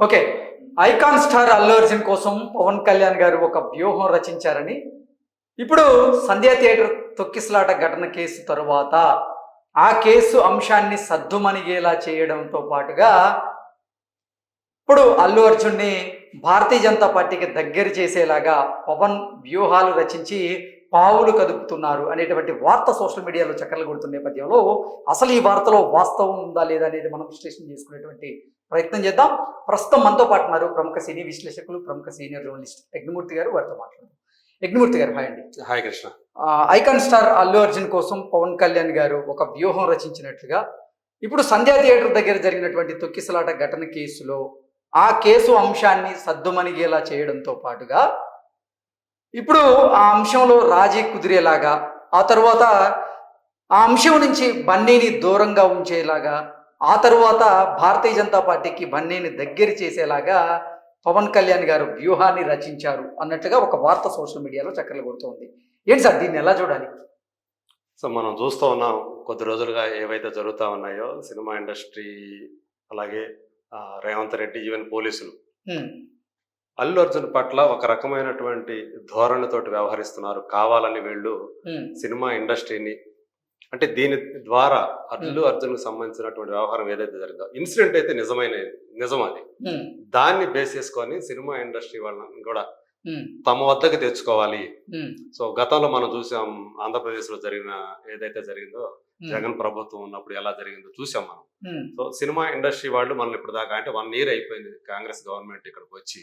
Okay. Icon star Allu Arjun కోసం పవన్ కళ్యాణ్ గారు ఒక వ్యూహం రచించారని. ఇప్పుడు సంధ్యా థియేటర్ తొక్కిసలాట ఘటన కేసు తరువాత ఆ కేసు అంశాన్ని సద్దుమణిగేలా చేయడంతో పాటుగా ఇప్పుడు అల్లు అర్జున్ని భారతీయ జనతా పార్టీకి దగ్గర చేసేలాగా పవన్ వ్యూహాలు రచించి పావులు కదుపుతున్నారు అనేటువంటి వార్త సోషల్ మీడియాలో చక్కర్లు కొడుతున్న నేపథ్యంలో అసలు ఈ వార్తలో వాస్తవం ఉందా లేదా అనేది మనం విశ్లేషణ చేసుకునేటువంటి ప్రయత్నం చేద్దాం. ప్రస్తుతం మనతో పాటు ఉన్నారు ప్రముఖ సినీ విశ్లేషకులు ప్రముఖ సీనియర్ జర్నలిస్ట్ యజ్ఞమూర్తి గారు. వారితో మాట్లాడారు యజ్ఞమూర్తి గారు హాయ్ అండి. Hi Krishna. Icon star Allu Arjun కోసం పవన్ కళ్యాణ్ గారు ఒక వ్యూహం రచించినట్లుగా ఇప్పుడు సంధ్యా థియేటర్ దగ్గర జరిగినటువంటి తొక్కిసలాట ఘటన కేసులో ఆ కేసు అంశాన్ని సద్దుమణిగేలా చేయడంతో పాటుగా ఇప్పుడు ఆ అంశంలో రాజీ కుదిరేలాగా ఆ తర్వాత ఆ అంశం నుంచి బన్నీని దూరంగా ఉంచేలాగా ఆ తరువాత భారతీయ జనతా పార్టీకి బన్నీని దగ్గర చేసేలాగా పవన్ కళ్యాణ్ గారు వ్యూహాన్ని రచించారు అన్నట్టుగా ఒక వార్త సోషల్ మీడియాలో చక్కర్లు కొడుతోంది. ఏంటి సార్ దీన్ని ఎలా చూడాలి? సో మనం చూస్తూ ఉన్నాం కొద్ది రోజులుగా ఏవైతే జరుగుతూ ఉన్నాయో సినిమా ఇండస్ట్రీ అలాగే రేవంత్ రెడ్డి ఈవెన్ పోలీసులు. అల్లు అర్జున్ పట్ల ఒక రకమైనటువంటి ధోరణితోటి వ్యవహరిస్తున్నారు కావాలని వీళ్ళు సినిమా ఇండస్ట్రీని అంటే దీని ద్వారా అల్లు అర్జున్కి సంబంధించినటువంటి వ్యవహారం ఏదైతే జరిగిందో ఇన్సిడెంట్ అయితే నిజమైన నిజం అది. దాన్ని బేస్ చేసుకొని సినిమా ఇండస్ట్రీ వాళ్ళని కూడా తమ వద్దకు తెచ్చుకోవాలి. సో గతంలో మనం చూసాం ఆంధ్రప్రదేశ్లో జరిగిన ఏదైతే జరిగిందో జగన్ ప్రభుత్వం ఉన్నప్పుడు ఎలా జరిగిందో చూసాం మనం. సో సినిమా ఇండస్ట్రీ వాళ్ళు మనల్ని ఇప్పుడు దాకా అంటే వన్ ఇయర్ అయిపోయింది కాంగ్రెస్ గవర్నమెంట్ ఇక్కడికి వచ్చి.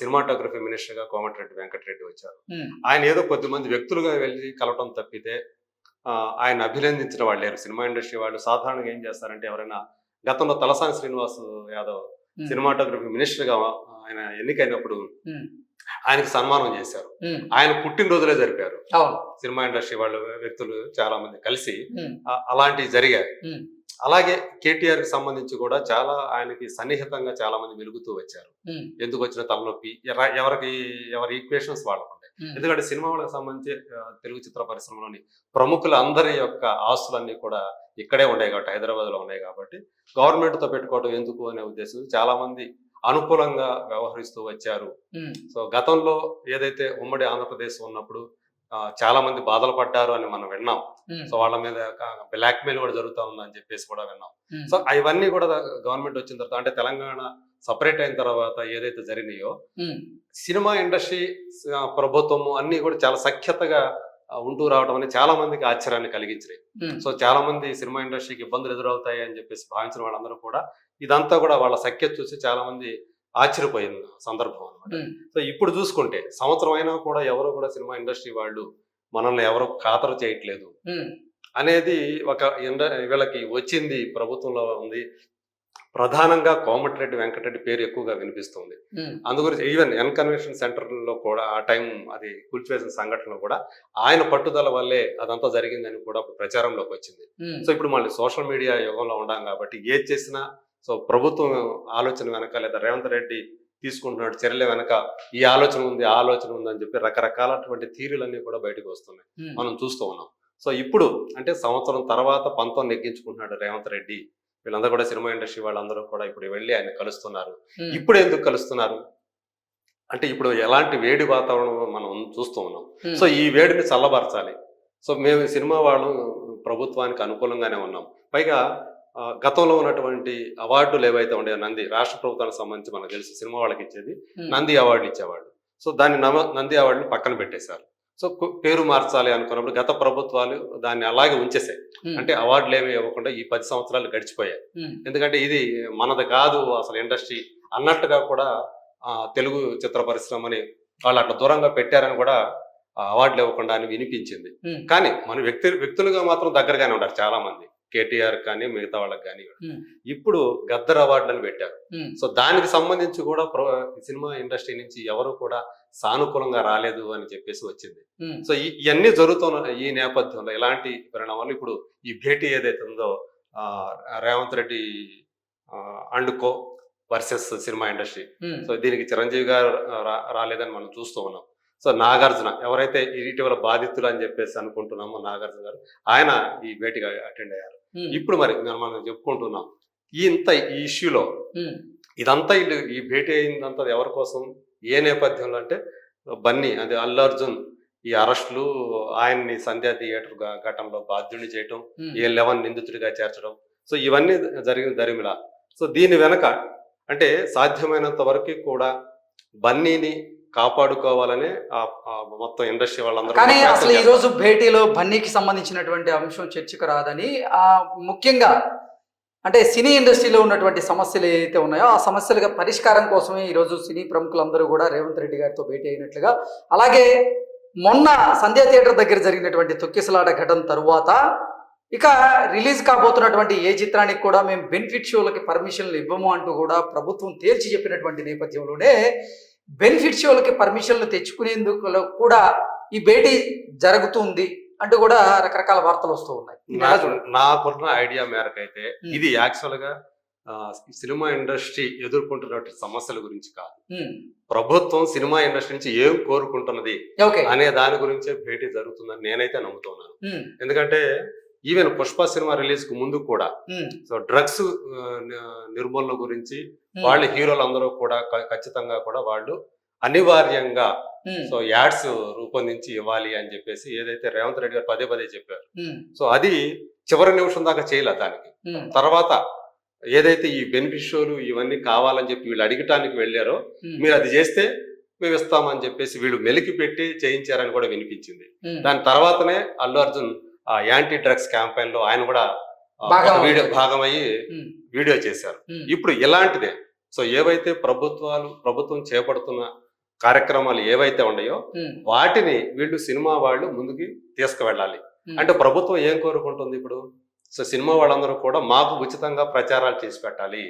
సినిమాటోగ్రఫీ మినిస్టర్గా కోమటిరెడ్డి వెంకటరెడ్డి వచ్చారు. ఆయన ఏదో కొద్దిమంది వ్యక్తులుగా వెళ్ళి కలవటం తప్పితే ఆయన అభినందించిన వాళ్ళు లేరు. సినిమా ఇండస్ట్రీ వాళ్ళు సాధారణంగా ఏం చేస్తారంటే ఎవరైనా గతంలో తలసాని శ్రీనివాస్ యాదవ్ సినిమాటోగ్రఫీ మినిస్టర్గా ఆయన ఎన్నికైనప్పుడు ఆయనకి సన్మానం చేశారు. ఆయన పుట్టినరోజులే జరిపారు. సినిమా ఇండస్ట్రీ వాళ్ళు వ్యక్తులు చాలా మంది కలిసి అలాంటివి జరిగాయి. అలాగే కేటీఆర్కి సంబంధించి కూడా చాలా ఆయనకి సన్నిహితంగా చాలా మంది వెలుగుతూ వచ్చారు. ఎందుకు వచ్చిన తలనొప్పి ఎవరికి ఎవరి ఈక్వేషన్స్ వాళ్ళకు ఉంటాయి హ్మ్, ఎందుకంటే సినిమా వాళ్ళకి సంబంధించి తెలుగు చిత్ర పరిశ్రమలోని ప్రముఖుల అందరి యొక్క ఆస్తులన్నీ కూడా ఇక్కడే ఉన్నాయి కాబట్టి హైదరాబాద్లో ఉన్నాయి కాబట్టి గవర్నమెంట్తో పెట్టుకోవడం ఎందుకు అనే ఉద్దేశం చాలా మంది అనుకూలంగా వ్యవహరిస్తూ వచ్చారు. సో గతంలో ఏదైతే ఉమ్మడి ఆంధ్రప్రదేశ్ ఉన్నప్పుడు చాలా మంది బాధలు పడ్డారు అని మనం విన్నాం. సో వాళ్ళ మీద బ్లాక్ మెయిల్ కూడా జరుగుతా ఉందని చెప్పేసి కూడా విన్నాం. సో ఇవన్నీ కూడా గవర్నమెంట్ వచ్చిన తర్వాత అంటే తెలంగాణ సపరేట్ అయిన తర్వాత ఏదైతే జరిగినాయో సినిమా ఇండస్ట్రీ ప్రభుత్వము అన్ని కూడా చాలా సఖ్యతగా ఉంటూ రావడం అనేది చాలా మందికి ఆశ్చర్యాన్ని కలిగించినాయి. సో చాలా మంది సినిమా ఇండస్ట్రీకి ఇబ్బందులు ఎదురవుతాయి అని చెప్పేసి భావించిన వాళ్ళందరూ కూడా ఇదంతా కూడా వాళ్ళ సఖ్యత చూసి చాలా మంది ఆశ్చర్యపోయిన సందర్భం అనమాట సో ఇప్పుడు చూసుకుంటే సంవత్సరం అయినా కూడా ఎవరు కూడా సినిమా ఇండస్ట్రీ వాళ్ళు మనల్ని ఎవరు ఖాతరు చేయట్లేదు అనేది ఒక ఇండ వీళ్ళకి వచ్చింది ప్రభుత్వంలో ఉంది. ప్రధానంగా కోమటిరెడ్డి వెంకటరెడ్డి పేరు ఎక్కువగా వినిపిస్తుంది. అందుగురించి ఈవెన్ ఎన్ కన్వెన్షన్ సెంటర్లో కూడా ఆ టైం అది కూల్చివేసిన సంఘటనలో కూడా ఆయన పట్టుదల వల్లే అదంతా జరిగిందని కూడా ప్రచారంలోకి వచ్చింది. సో ఇప్పుడు మళ్ళీ సోషల్ మీడియా యుగంలో ఉన్నాం కాబట్టి ఏది చేసినా సో ప్రభుత్వం ఆలోచన వెనక లేదా రేవంత్ రెడ్డి తీసుకుంటున్నాడు చర్యల వెనక ఈ ఆలోచన ఉంది ఆ ఆలోచన ఉంది అని చెప్పి రకరకాలటువంటి థీరీలన్నీ కూడా బయటకు వస్తున్నాయి. మనం చూస్తూ ఉన్నాం. సో ఇప్పుడు అంటే సంవత్సరం తర్వాత పంతం నెగ్గించుకుంటున్నాడు రేవంత్ రెడ్డి. వీళ్ళందరూ కూడా సినిమా ఇండస్ట్రీ వాళ్ళందరూ కూడా ఇప్పుడు వెళ్ళి ఆయన కలుస్తున్నారు. ఇప్పుడు ఎందుకు కలుస్తున్నారు? అంటే ఇప్పుడు ఎలాంటి వేడి వాతావరణం మనం చూస్తూ ఉన్నాం. సో ఈ వేడిని చల్లబరచాలి. సో మేము సినిమా వాళ్ళు ప్రభుత్వానికి అనుకూలంగానే ఉన్నాం. పైగా గతంలో ఉన్నటువంటి అవార్డులు ఏవైతే ఉండేవో నంది రాష్ట్ర ప్రభుత్వానికి సంబంధించి మనకు తెలుసు సినిమా వాళ్ళకి ఇచ్చేది నంది అవార్డులు ఇచ్చేవాళ్ళు. సో దాన్ని నమ నంది అవార్డుని పక్కన పెట్టేశారు. సో పేరు మార్చాలి అనుకున్నప్పుడు గత ప్రభుత్వాలు దాన్ని అలాగే ఉంచేసాయి అంటే అవార్డులు ఏమి ఇవ్వకుండా ఈ పది సంవత్సరాలు గడిచిపోయాయి. ఎందుకంటే ఇది మనది కాదు అసలు ఇండస్ట్రీ అన్నట్టుగా కూడా తెలుగు చిత్ర పరిశ్రమని వాళ్ళు అట్లా దూరంగా పెట్టారని కూడా అవార్డులు ఇవ్వకుండా అని వినిపించింది. కానీ మన వ్యక్తి వ్యక్తులుగా మాత్రం దగ్గరగానే ఉంటారు చాలా మంది కేటీఆర్ కానీ మిగతా వాళ్ళకి కానీ ఇప్పుడు గద్దర్ అవార్డులను పెట్టారు. సో దానికి సంబంధించి కూడా సినిమా ఇండస్ట్రీ నుంచి ఎవరు కూడా సానుకూలంగా రాలేదు అని చెప్పేసి వచ్చింది. సో ఇవన్నీ జరుగుతున్న ఈ నేపథ్యంలో ఎలాంటి పరిణామాలు? ఇప్పుడు ఈ భేటీ ఏదైతే ఉందో Revanth Reddy and co versus cinema industry. So దీనికి చిరంజీవి గారు రాలేదని మనం చూస్తూ ఉన్నాం. సో నాగార్జున ఎవరైతే ఇటీవల బాధితులు అని చెప్పేసి అనుకుంటున్నామో నాగార్జున గారు ఆయన ఈ భేటీగా అటెండ్ అయ్యారు. ఇప్పుడు మరి మనం మనం చెప్పుకుంటున్నాం ఈ ఇంత ఈ ఇష్యూలో ఇదంతా వీళ్ళు ఈ భేటీ అయిందంతా ఎవరి కోసం? ఏ నేపథ్యంలో అంటే బన్నీ అది అల్లు అర్జున్ ఈ అరెస్టులు ఆయన్ని సంధ్యా థియేటర్ ఘటనలో బాధ్యుని చేయటం ఏ లెవెన్ నిందితుడిగా చేర్చడం. సో ఇవన్నీ జరిగిన దరిమిల. సో దీని వెనక అంటే సాధ్యమైనంత వరకు కూడా బన్నీని కాపాడుకోవాలని మొత్తం ఇండస్ట్రీ వాళ్ళందరూ కానీ అసలు ఈ రోజు భేటీలో బన్నీకి సంబంధించినటువంటి అంశం చర్చకు రాదని ఆ ముఖ్యంగా అంటే సినీ ఇండస్ట్రీలో ఉన్నటువంటి సమస్యలు ఏవైతే ఉన్నాయో ఆ సమస్యల పరిష్కారం కోసమే ఈరోజు సినీ ప్రముఖులందరూ కూడా రేవంత్ రెడ్డి గారితో భేటీ అయినట్లుగా అలాగే మొన్న సంధ్యా థియేటర్ దగ్గర జరిగినటువంటి తొక్కిసలాట ఘటన తరువాత ఇక రిలీజ్ కాబోతున్నటువంటి ఏ చిత్రానికి కూడా మేము బెనిఫిట్ షోలకి పర్మిషన్లు ఇవ్వము అంటూ కూడా ప్రభుత్వం తేల్చి చెప్పినటువంటి నేపథ్యంలోనే బెనిఫిట్ షోలకి పర్మిషన్లు తెచ్చుకునేందుకు కూడా ఈ భేటీ జరుగుతుంది అంటూ కూడా రకరకాల వార్తలు వస్తూ ఉన్నాయి? నాకున్న ఐడియా మేరకు అయితే. ఇది యాక్చువల్గా సినిమా ఇండస్ట్రీ ఎదుర్కొంటున్న సమస్యల గురించి కాదు. ప్రభుత్వం సినిమా ఇండస్ట్రీ నుంచి ఏం కోరుకుంటున్నది అనే దాని గురించే భేటీ జరుగుతుందని నేనైతే నమ్ముతున్నాను. ఎందుకంటే ఈవెన్ పుష్ప సినిమా రిలీజ్కు ముందు కూడా. సో డ్రగ్స్ నిర్మూలన గురించి ఉమ్, వాళ్ళ హీరోలందరూ కూడా క- ఖచ్చితంగా కూడా వాళ్ళు అనివార్యంగా ఉమ్, సో యాడ్స్ రూపొందించి ఇవ్వాలి అని చెప్పేసి ఏదైతే రేవంత్ రెడ్డి గారు పదే పదే చెప్పారు. సో అది చివరి నిమిషం దాకా చేయలే దానికి. తర్వాత ఏదైతే ఈ బెనిఫిట్ షోలు ఇవన్నీ కావాలని చెప్పి వీళ్ళు అడిగటానికి వెళ్ళారో మీరు అది చేస్తే మేము ఇస్తామని చెప్పేసి వీళ్ళు మెలికి పెట్టి చేయించారని కూడా వినిపించింది. దాని తర్వాతనే అల్లు అర్జున్ యాంటీ డ్రగ్స్ క్యాంపెయిన్లో ఆయన కూడా వీడియో. భాగమయ్యి వీడియో చేశారు. ఇప్పుడు ఇలాంటిదే సో ఏవైతే ప్రభుత్వాలు ప్రభుత్వం చేపడుతున్న కార్యక్రమాలు ఏవైతే ఉన్నాయో వాటిని వీళ్ళు సినిమా వాళ్ళు ముందుకి తీసుకువెళ్ళాలి. అంటే ప్రభుత్వం ఏం కోరుకుంటుంది ఇప్పుడు? సో సినిమా వాళ్ళందరూ కూడా మాకు ఉచితంగా ప్రచారాలు చేసి పెట్టాలి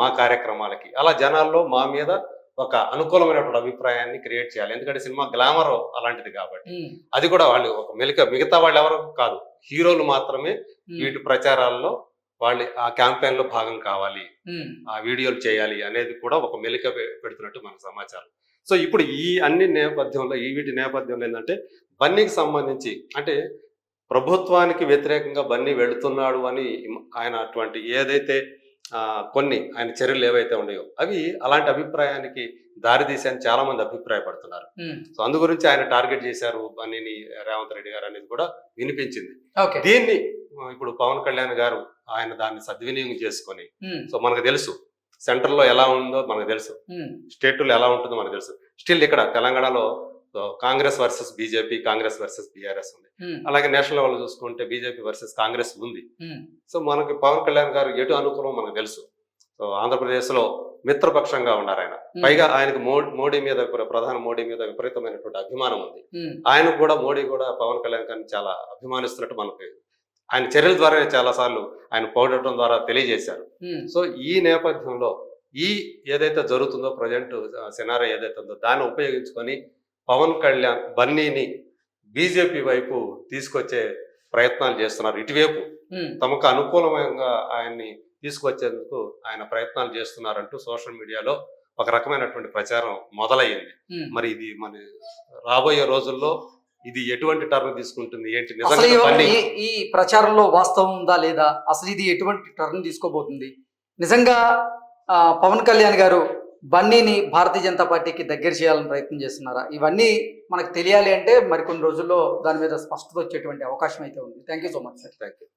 మా కార్యక్రమాలకి. అలా జనాల్లో మా మీద ఒక అనుకూలమైనటువంటి అభిప్రాయాన్ని క్రియేట్ చేయాలి. ఎందుకంటే సినిమా గ్లామర్ అలాంటిది కాబట్టి. అది కూడా వాళ్ళు ఒక మెలిక మిగతా వాళ్ళు ఎవరు కాదు. హీరోలు మాత్రమే వీటి ప్రచారాల్లో వాళ్ళు ఆ క్యాంపెయిన్లో భాగం కావాలి. ఆ వీడియోలు చేయాలి అనేది కూడా ఒక మెలిక పెడుతున్నట్టు మనకు సమాచారం. సో ఇప్పుడు ఈ అన్ని నేపథ్యంలో ఈ వీటి నేపథ్యంలో ఏంటంటే బన్నీకి సంబంధించి అంటే ప్రభుత్వానికి వ్యతిరేకంగా బన్నీ వెళుతున్నాడు అని ఆయన అటువంటి ఏదైతే కొన్ని ఆయన చర్యలు ఏవైతే ఉన్నాయో అవి అలాంటి అభిప్రాయానికి దారితీసని చాలా మంది అభిప్రాయపడుతున్నారు. సో అందు గురించి ఆయన టార్గెట్ చేశారు బన్నీని రేవంత్ రెడ్డి గారు అనేది కూడా వినిపించింది. దీన్ని ఇప్పుడు పవన్ కళ్యాణ్ గారు ఆయన దాన్ని సద్వినియోగం చేసుకొని సో మనకు తెలుసు సెంటర్లో ఎలా ఉందో మనకు తెలుసు. స్టేట్లో ఎలా ఉంటుందో మనకు తెలుసు. స్టిల్ ఇక్కడ తెలంగాణలో Congress versus BJP Congress versus BRS ఉంది. అలాగే నేషనల్ లెవెల్ చూసుకుంటే బీజేపీ వర్సెస్ కాంగ్రెస్ ఉంది. సో మనకి పవన్ కళ్యాణ్ గారు ఎటు అనుకూలం మనకు తెలుసు. సో ఆంధ్రప్రదేశ్లో మిత్రపక్షంగా ఉన్నారు ఆయన పైగా ఆయనకు మోడీ మీద ప్రధాని మోడీ మీద విపరీతమైనటువంటి అభిమానం ఉంది. ఉమ్, ఆయనకు కూడా మోడీ కూడా పవన్ కళ్యాణ్ గారిని చాలా అభిమానిస్తున్నట్టు మనకి ఆయన చర్యల ద్వారా చాలా సార్లు ఆయన పోగొట్టడం ద్వారా తెలియజేశారు. సో ఈ నేపథ్యంలో ఈ ఏదైతే జరుగుతుందో ప్రజెంట్ సినారా ఏదైతే ఉందో దాన్ని ఉపయోగించుకొని పవన్ కళ్యాణ్ బన్నీని బీజేపీ వైపు తీసుకొచ్చే ప్రయత్నాలు చేస్తున్నారు. ఇటువైపు తమకు అనుకూలంగా ఆయన్ని తీసుకొచ్చేందుకు ఆయన ప్రయత్నాలు చేస్తున్నారంటూ సోషల్ మీడియాలో ఒక రకమైనటువంటి ప్రచారం మొదలయ్యింది. మరి ఇది మన రాబోయే రోజుల్లో ఇది ఎటువంటి టర్న్ తీసుకుంటుంది? ఏంటి నిజంగా ఈ- ప్రచారంలో వాస్తవం ఉందా లేదా? అసలు ఇది ఎటువంటి టర్న్ తీసుకోబోతుంది? నిజంగా పవన్ కళ్యాణ్ గారు బన్నీని భారతీయ జనతా పార్టీకి దగ్గర చేయాలని ప్రయత్నం చేస్తున్నారా? ఇవన్నీ మనకు తెలియాలి అంటే మరికొన్ని రోజుల్లో దాని మీద స్పష్టత వచ్చేటువంటి అవకాశం అయితే ఉంది. Thank you so much sir thank you